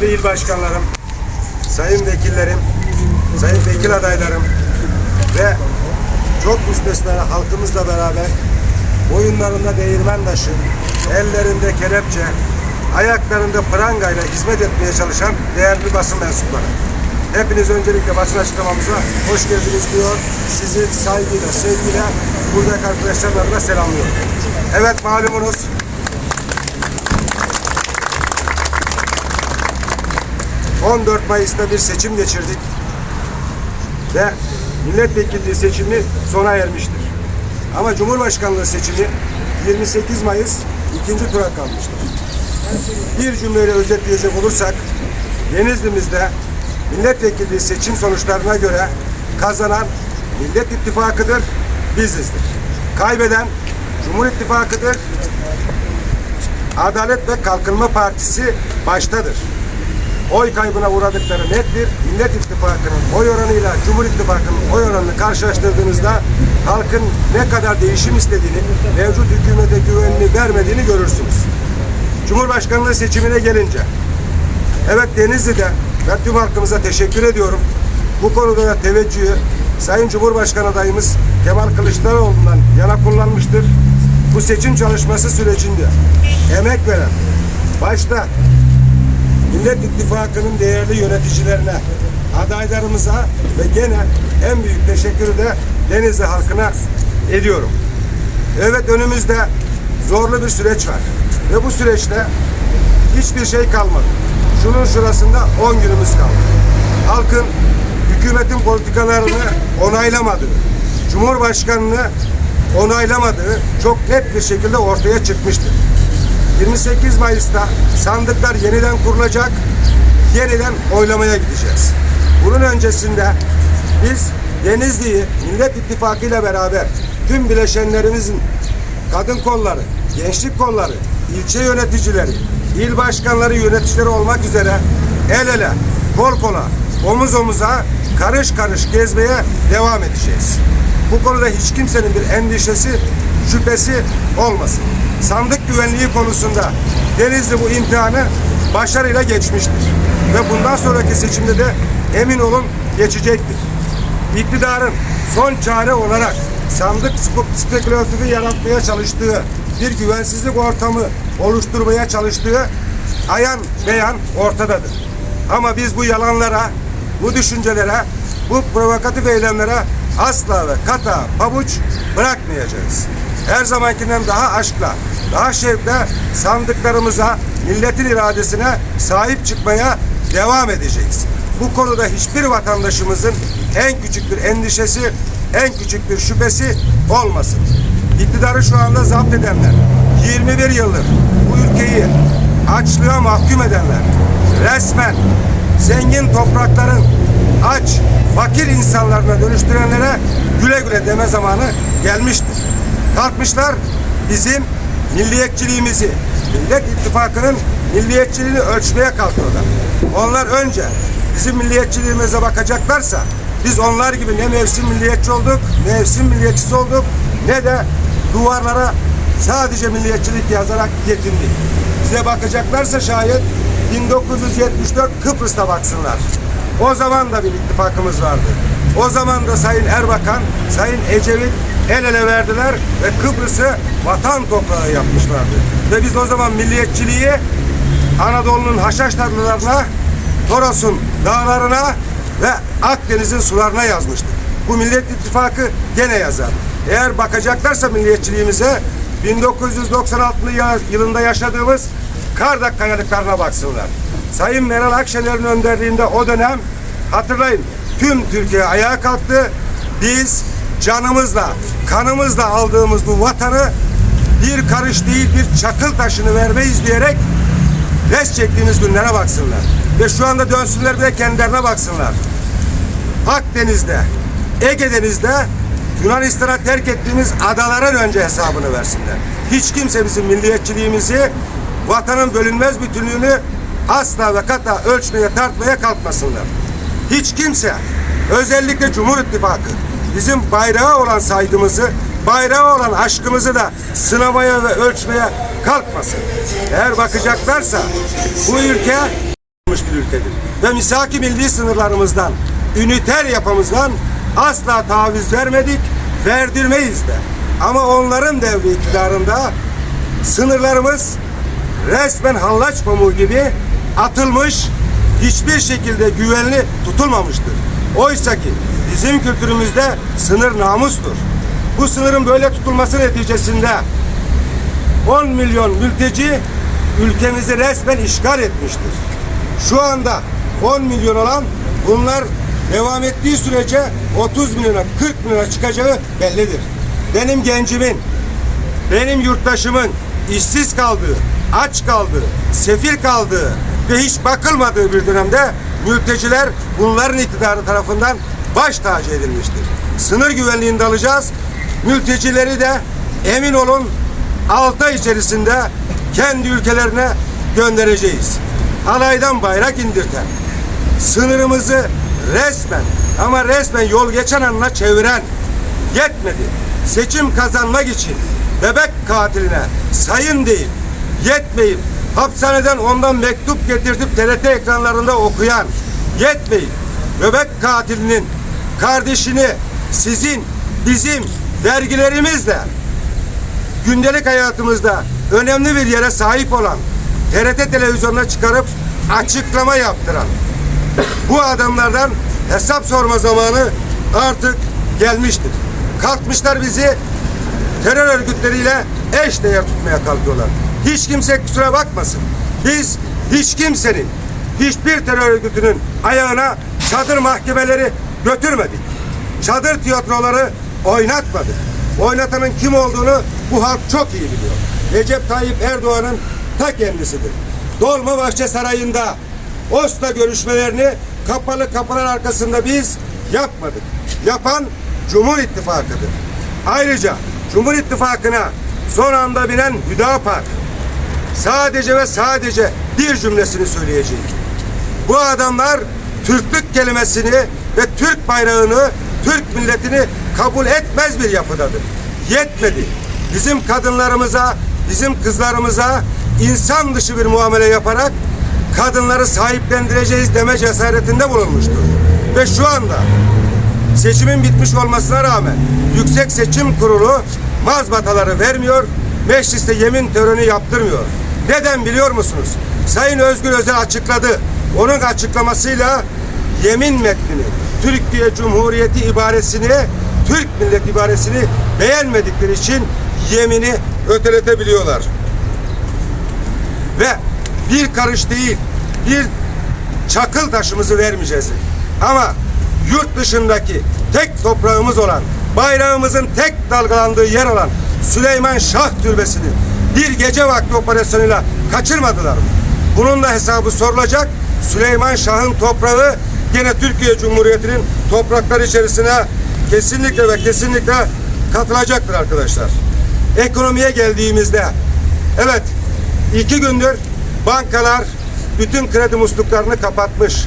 değerli il başkanlarım, sayın vekillerim, sayın vekil adaylarım ve çok müstesna halkımızla beraber boyunlarında değirmen taşı, ellerinde kelepçe, ayaklarında prangayla hizmet etmeye çalışan değerli basın mensupları. Hepiniz öncelikle basın açıklamamıza hoş geldiniz diyor. Sizi saygıyla, sevgiyle buradaki arkadaşlarla da selamlıyorum. Evet malumunuz 14 Mayıs'ta bir seçim geçirdik ve milletvekilliği seçimi sona ermiştir. Ama Cumhurbaşkanlığı seçimi 28 Mayıs ikinci tura kalmıştır. Bir cümleyle özetleyecek olursak Denizli'mizde milletvekilliği seçim sonuçlarına göre kazanan Millet İttifakı'dır, bizizdir. Kaybeden Cumhur İttifakı'dır, Adalet ve Kalkınma Partisi baştadır oy kaybına uğradıkları nettir. Millet İttifakı'nın oy oranıyla Cumhur İttifakı'nın oy oranını karşılaştırdığınızda halkın ne kadar değişim istediğini, mevcut hükümete güvenini vermediğini görürsünüz. Cumhurbaşkanlığı seçimine gelince, evet Denizli'de ben tüm halkımıza teşekkür ediyorum. Bu konuda da teveccühü Sayın Cumhurbaşkanı adayımız Kemal Kılıçdaroğlu'ndan yana kullanmıştır. Bu seçim çalışması sürecinde emek veren, başta Millet İttifakı'nın değerli yöneticilerine, adaylarımıza ve gene en büyük teşekkürü de Denizli halkına ediyorum. Evet önümüzde zorlu bir süreç var. Ve bu süreçte hiçbir şey kalmadı. Şunun şurasında 10 günümüz kaldı. Halkın hükümetin politikalarını onaylamadığı, Cumhurbaşkanını onaylamadığı çok net bir şekilde ortaya çıkmıştır. 28 Mayıs'ta sandıklar yeniden kurulacak, yeniden oylamaya gideceğiz. Bunun öncesinde biz Denizli'yi Millet İttifakı ile beraber tüm bileşenlerimizin kadın kolları, gençlik kolları, ilçe yöneticileri, il başkanları, yöneticileri olmak üzere el ele, kol kola, omuz omuza, karış karış gezmeye devam edeceğiz. Bu konuda hiç kimsenin bir endişesi, şüphesi olmasın. Sandık güvenliği konusunda Denizli bu imtihanı başarıyla geçmiştir. Ve bundan sonraki seçimde de emin olun geçecektir. İktidarın son çare olarak sandık spe- spekülasyonu yaratmaya çalıştığı bir güvensizlik ortamı oluşturmaya çalıştığı ayan beyan ortadadır. Ama biz bu yalanlara, bu düşüncelere, bu provokatif eylemlere asla ve kata pabuç bırakmayacağız. Her zamankinden daha aşkla, daha şevkle sandıklarımıza, milletin iradesine sahip çıkmaya devam edeceğiz. Bu konuda hiçbir vatandaşımızın en küçük bir endişesi, en küçük bir şüphesi olmasın. İktidarı şu anda zapt edenler, 21 yıldır bu ülkeyi açlığa mahkum edenler, resmen zengin toprakların aç, fakir insanlarına dönüştürenlere güle güle deme zamanı gelmiştir. Kalkmışlar bizim milliyetçiliğimizi, Millet İttifakı'nın milliyetçiliğini ölçmeye kalkıyorlar. Onlar önce bizim milliyetçiliğimize bakacaklarsa biz onlar gibi ne mevsim milliyetçi olduk, ne mevsim milliyetçisi olduk, ne de duvarlara sadece milliyetçilik yazarak yetindik. Bize bakacaklarsa şayet 1974 Kıbrıs'ta baksınlar. O zaman da bir ittifakımız vardı. O zaman da Sayın Erbakan, Sayın Ecevit el ele verdiler ve Kıbrıs'ı vatan toprağı yapmışlardı. Ve biz o zaman milliyetçiliği Anadolu'nun haşhaş tarlalarına, Toros'un dağlarına ve Akdeniz'in sularına yazmıştık. Bu Millet İttifakı gene yazar. Eğer bakacaklarsa milliyetçiliğimize 1996 yılında yaşadığımız Kardak kayalıklarına baksınlar. Sayın Meral Akşener'in önderliğinde o dönem hatırlayın tüm Türkiye ayağa kalktı. Biz canımızla, kanımızla aldığımız bu vatanı bir karış değil bir çakıl taşını vermeyiz diyerek res çektiğimiz günlere baksınlar. Ve şu anda dönsünler de kendilerine baksınlar. Akdeniz'de, Ege Deniz'de Yunanistan'a terk ettiğimiz adaların önce hesabını versinler. Hiç kimse bizim milliyetçiliğimizi, vatanın bölünmez bütünlüğünü asla ve kata ölçmeye tartmaya kalkmasınlar. Hiç kimse, özellikle Cumhur İttifakı, bizim bayrağa olan saygımızı, bayrağa olan aşkımızı da sınamaya ve ölçmeye kalkmasın. Eğer bakacaklarsa bu ülke bir ülkedir. Ve misaki milli sınırlarımızdan, üniter yapımızdan asla taviz vermedik, verdirmeyiz de. Ama onların devri iktidarında sınırlarımız resmen hallaç pamuğu gibi atılmış, hiçbir şekilde güvenli tutulmamıştır. Oysa ki bizim kültürümüzde sınır namustur. Bu sınırın böyle tutulması neticesinde 10 milyon mülteci ülkemizi resmen işgal etmiştir. Şu anda 10 milyon olan bunlar devam ettiği sürece 30 milyona 40 milyona çıkacağı bellidir. Benim gencimin, benim yurttaşımın işsiz kaldığı, aç kaldığı, sefil kaldığı ve hiç bakılmadığı bir dönemde mülteciler bunların iktidarı tarafından baş tacı edilmiştir. Sınır güvenliğinde alacağız. Mültecileri de emin olun 6 ay içerisinde kendi ülkelerine göndereceğiz. Alaydan bayrak indirten, sınırımızı resmen ama resmen yol geçen anına çeviren yetmedi. Seçim kazanmak için bebek katiline sayın deyip yetmeyip hapishaneden ondan mektup getirtip TRT ekranlarında okuyan yetmeyip bebek katilinin kardeşini sizin bizim vergilerimizle gündelik hayatımızda önemli bir yere sahip olan TRT televizyonuna çıkarıp açıklama yaptıran bu adamlardan hesap sorma zamanı artık gelmiştir. Kalkmışlar bizi terör örgütleriyle eş değer tutmaya kalkıyorlar. Hiç kimse kusura bakmasın. Biz hiç kimsenin, hiçbir terör örgütünün ayağına çadır mahkemeleri götürmedik. Çadır tiyatroları oynatmadık. Oynatanın kim olduğunu bu halk çok iyi biliyor. Recep Tayyip Erdoğan'ın ta kendisidir. Dolmabahçe Sarayı'nda Oslo görüşmelerini kapalı kapılar arkasında biz yapmadık. Yapan Cumhur İttifakı'dır. Ayrıca Cumhur İttifakı'na son anda binen Hüdapar sadece ve sadece bir cümlesini söyleyecek. Bu adamlar Türklük kelimesini ve Türk bayrağını, Türk milletini kabul etmez bir yapıdadır. Yetmedi. Bizim kadınlarımıza, bizim kızlarımıza insan dışı bir muamele yaparak kadınları sahiplendireceğiz deme cesaretinde bulunmuştur. Ve şu anda seçimin bitmiş olmasına rağmen Yüksek Seçim Kurulu mazbataları vermiyor, mecliste yemin töreni yaptırmıyor. Neden biliyor musunuz? Sayın Özgür Özel açıkladı. Onun açıklamasıyla yemin metnini, Türkiye Cumhuriyeti ibaresini, Türk millet ibaresini beğenmedikleri için yemini öteletebiliyorlar. Ve bir karış değil, bir çakıl taşımızı vermeyeceğiz. Ama yurt dışındaki tek toprağımız olan, bayrağımızın tek dalgalandığı yer olan Süleyman Şah Türbesi'ni bir gece vakti operasyonuyla kaçırmadılar mı? Bunun da hesabı sorulacak. Süleyman Şah'ın toprağı gene Türkiye Cumhuriyeti'nin toprakları içerisine kesinlikle ve kesinlikle katılacaktır arkadaşlar. Ekonomiye geldiğimizde evet iki gündür bankalar bütün kredi musluklarını kapatmış.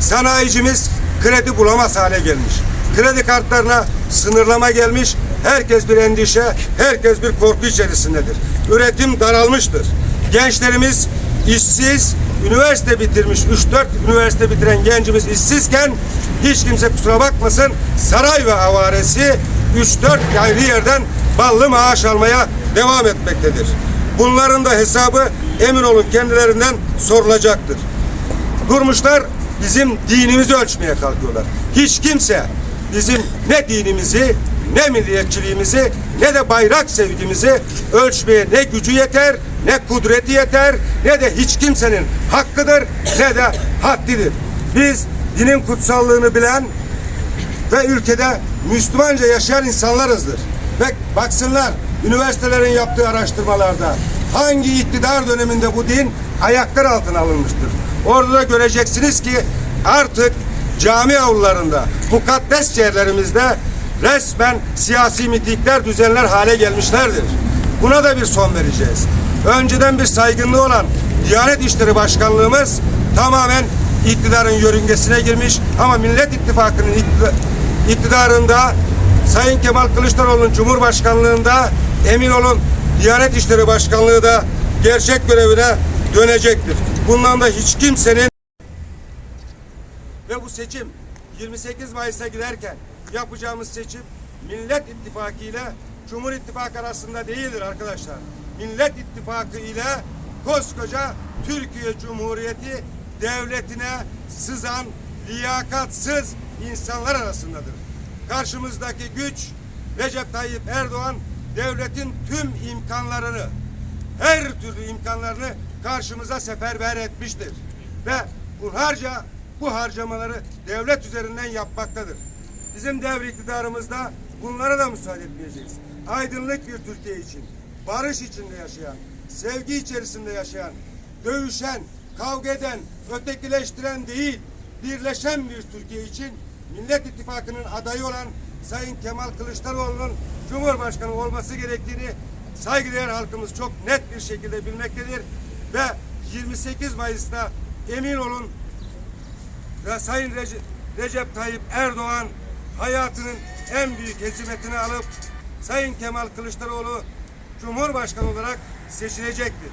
Sanayicimiz kredi bulamaz hale gelmiş. Kredi kartlarına sınırlama gelmiş. Herkes bir endişe, herkes bir korku içerisindedir. Üretim daralmıştır. Gençlerimiz işsiz, üniversite bitirmiş, 3-4 üniversite bitiren gencimiz işsizken hiç kimse kusura bakmasın saray ve avaresi 3-4 ayrı yerden ballı maaş almaya devam etmektedir. Bunların da hesabı emin olun kendilerinden sorulacaktır. Durmuşlar bizim dinimizi ölçmeye kalkıyorlar. Hiç kimse bizim ne dinimizi, ne milliyetçiliğimizi, ne de bayrak sevgimizi ölçmeye ne gücü yeter, ne kudreti yeter, ne de hiç kimsenin hakkıdır, ne de haddidir. Biz dinin kutsallığını bilen ve ülkede Müslümanca yaşayan insanlarızdır. Ve baksınlar üniversitelerin yaptığı araştırmalarda hangi iktidar döneminde bu din ayaklar altına alınmıştır. Orada da göreceksiniz ki artık cami avlularında, mukaddes yerlerimizde resmen siyasi mitingler, düzenler hale gelmişlerdir. Buna da bir son vereceğiz. Önceden bir saygınlığı olan Diyanet İşleri Başkanlığımız tamamen iktidarın yörüngesine girmiş ama Millet İttifakı'nın iktida- iktidarında Sayın Kemal Kılıçdaroğlu'nun Cumhurbaşkanlığında emin olun Diyanet İşleri Başkanlığı da gerçek görevine dönecektir. Bundan da hiç kimsenin bu seçim 28 Mayıs'a giderken yapacağımız seçim Millet İttifakı ile Cumhur İttifakı arasında değildir arkadaşlar. Millet İttifakı ile koskoca Türkiye Cumhuriyeti devletine sızan liyakatsız insanlar arasındadır. Karşımızdaki güç Recep Tayyip Erdoğan devletin tüm imkanlarını her türlü imkanlarını karşımıza seferber etmiştir. Ve hunharca bu harcamaları devlet üzerinden yapmaktadır. Bizim devri iktidarımızda bunlara da müsaade etmeyeceğiz. Aydınlık bir Türkiye için, barış içinde yaşayan, sevgi içerisinde yaşayan, dövüşen, kavga eden, ötekileştiren değil, birleşen bir Türkiye için Millet İttifakı'nın adayı olan Sayın Kemal Kılıçdaroğlu'nun Cumhurbaşkanı olması gerektiğini saygıdeğer halkımız çok net bir şekilde bilmektedir ve 28 Mayıs'ta emin olun ve Sayın Rece- Recep Tayyip Erdoğan hayatının en büyük hizmetini alıp Sayın Kemal Kılıçdaroğlu Cumhurbaşkanı olarak seçilecektir.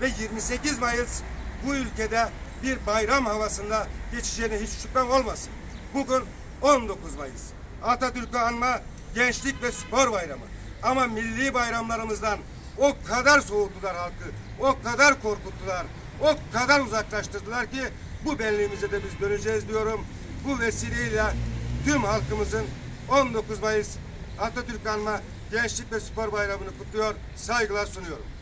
Ve 28 Mayıs bu ülkede bir bayram havasında geçeceğine hiç şüphem olmasın. Bugün 19 Mayıs. Atatürk'ü anma gençlik ve spor bayramı. Ama milli bayramlarımızdan o kadar soğuttular halkı, o kadar korkuttular, o kadar uzaklaştırdılar ki bu benliğimize de biz döneceğiz diyorum. Bu vesileyle tüm halkımızın 19 Mayıs Atatürk anma Gençlik ve Spor Bayramı'nı kutluyor, saygılar sunuyorum.